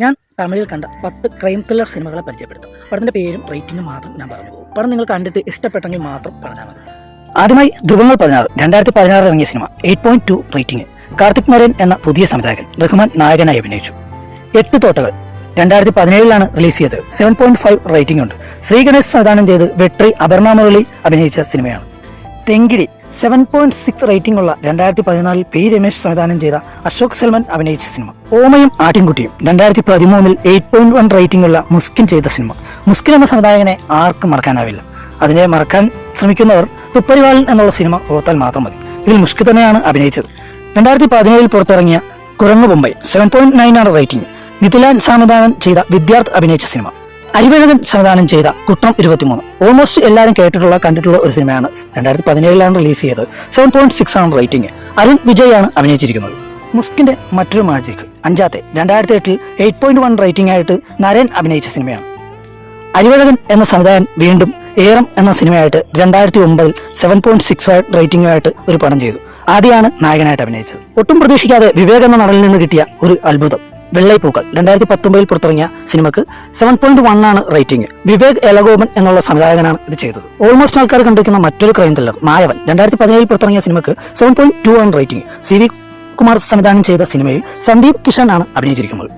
ഞാൻ തമിഴിൽ കണ്ട പത്ത് ക്രൈം ത്രില്ലർ സിനിമകളെ പരിചയപ്പെടുത്തും. പടത്തിന്റെ പേരും റേറ്റിംഗും മാത്രം ഞാൻ പറഞ്ഞു പോകും. പടം നിങ്ങൾ കണ്ടിട്ട് ഇഷ്ടപ്പെട്ടെങ്കിൽ മാത്രം പറഞ്ഞാൽ മതി. ആദ്യമായി ധ്രുവങ്ങൾ പതിനാറ് രണ്ടായിരത്തി പതിനാറ് ഇറങ്ങിയ cinema eight point two rating Karthik Naren എന്ന പുതിയ സംവിധായകൻ റഹ്മാൻ നായകനായി അഭിനയിച്ചു. എട്ട് തോട്ടകൾ രണ്ടായിരത്തി പതിനേഴിലാണ് റിലീസ് ചെയ്തത്. സെവൻ പോയിന്റ് ഫൈവ് റേറ്റിംഗ് ഉണ്ട്. ശ്രീഗണേശ് സംവിധാനം ചെയ്ത് വെട്രി അപർണ മുരളി അഭിനയിച്ച സിനിമയാണ് തെങ്കിടി സെവൻ പോയിന്റ് സിക്സ് റേറ്റിംഗ് ഉള്ള രണ്ടായിരത്തി പതിനാലിൽ പി രമേശ് സംവിധാനം ചെയ്ത അശോക് സൽമാൻ അഭിനയിച്ച സിനിമ ഓമയും ആട്ടിൻകുട്ടിയും രണ്ടായിരത്തി പതിമൂന്നിൽ എയ്റ്റ് പോയിന്റ് വൺ റേറ്റിംഗ് ഉള്ള മുസ്കിൻ ചെയ്ത സിനിമ മുസ്കിൻ എന്ന സംവിധായകനെ ആർക്കും മറക്കാനാവില്ല. അതിനെ മറക്കാൻ ശ്രമിക്കുന്നവർ തുപ്പരിവാളൻ എന്നുള്ള സിനിമ ഓർത്താൽ മാത്രം മതി. ഇതിൽ മുസ്കി തന്നെയാണ് അഭിനയിച്ചത്. രണ്ടായിരത്തി പതിനേഴിൽ പുറത്തിറങ്ങിയ Kurangu Bommai seven point nine ആണ് റേറ്റിംഗ് മിഥുലാൻ സംവിധാനം ചെയ്ത വിദ്യാർത്ഥി അഭിനയിച്ച സിനിമ അരിവഴകൻ സംവിധാനം ചെയ്ത കുട്ടം ഇരുപത്തിമൂന്ന്. ഓൾമോസ്റ്റ് എല്ലാവരും കേട്ടിട്ടുള്ള കണ്ടിട്ടുള്ള ഒരു സിനിമയാണ്. രണ്ടായിരത്തി പതിനേഴിലാണ് റിലീസ് ചെയ്തത്. സെവൻ പോയിന്റ് സിക്സ് ആണ് റേറ്റിംഗ് അരുൺ വിജയ് ആണ് അഭിനയിച്ചിരിക്കുന്നത്. മുസ്കിന്റെ മറ്റൊരു മാജിക് അഞ്ചാത്തെ രണ്ടായിരത്തി എട്ടിൽ എയ്റ്റ് പോയിന്റ് വൺ റേറ്റിംഗ് ആയിട്ട് നരൻ അഭിനയിച്ച സിനിമയാണ്. അരിവഴകൻ എന്ന സംവിധായകൻ വീണ്ടും ഏറം എന്ന സിനിമയായിട്ട് രണ്ടായിരത്തി ഒമ്പതിൽ സെവൻ പോയിന്റ് സിക്സ് റേറ്റിംഗുമായിട്ട് ഒരു പടം ചെയ്തു. ആദ്യമാണ് നായകനായിട്ട് അഭിനയിച്ചത്. ഒട്ടും പ്രതീക്ഷിക്കാതെ വിവേക് എന്ന നടനിൽ നിന്ന് കിട്ടിയ ഒരു അത്ഭുതം. വെള്ളൈപ്പൂക്കൾ രണ്ടായിരത്തി പത്തൊമ്പതിൽ പുറത്തിറങ്ങിയ സിനിമക്ക് സെവൻ പോയിന്റ് വൺ ആണ് റേറ്റിംഗ് വിവേക് എലഗോപൻ എന്നുള്ള സംവിധായകനാണ് ഇത് ചെയ്തത്. ഓൾമോസ്റ്റ് ആൾക്കാർ കണ്ടിരിക്കുന്ന മറ്റൊരു ക്രൈം ത്രില്ലർ മായവൻ രണ്ടായിരത്തി പതിനേഴിൽ പുറത്തിറങ്ങിയ സിനിമക്ക് സെവൻ പോയിന്റ് ടു ആണ് റേറ്റിംഗ് സി വി കുമാർ സംവിധാനം ചെയ്ത സിനിമയിൽ സന്ദീപ് കിഷൻ ആണ് അഭിനയിച്ചിരിക്കുന്നത്.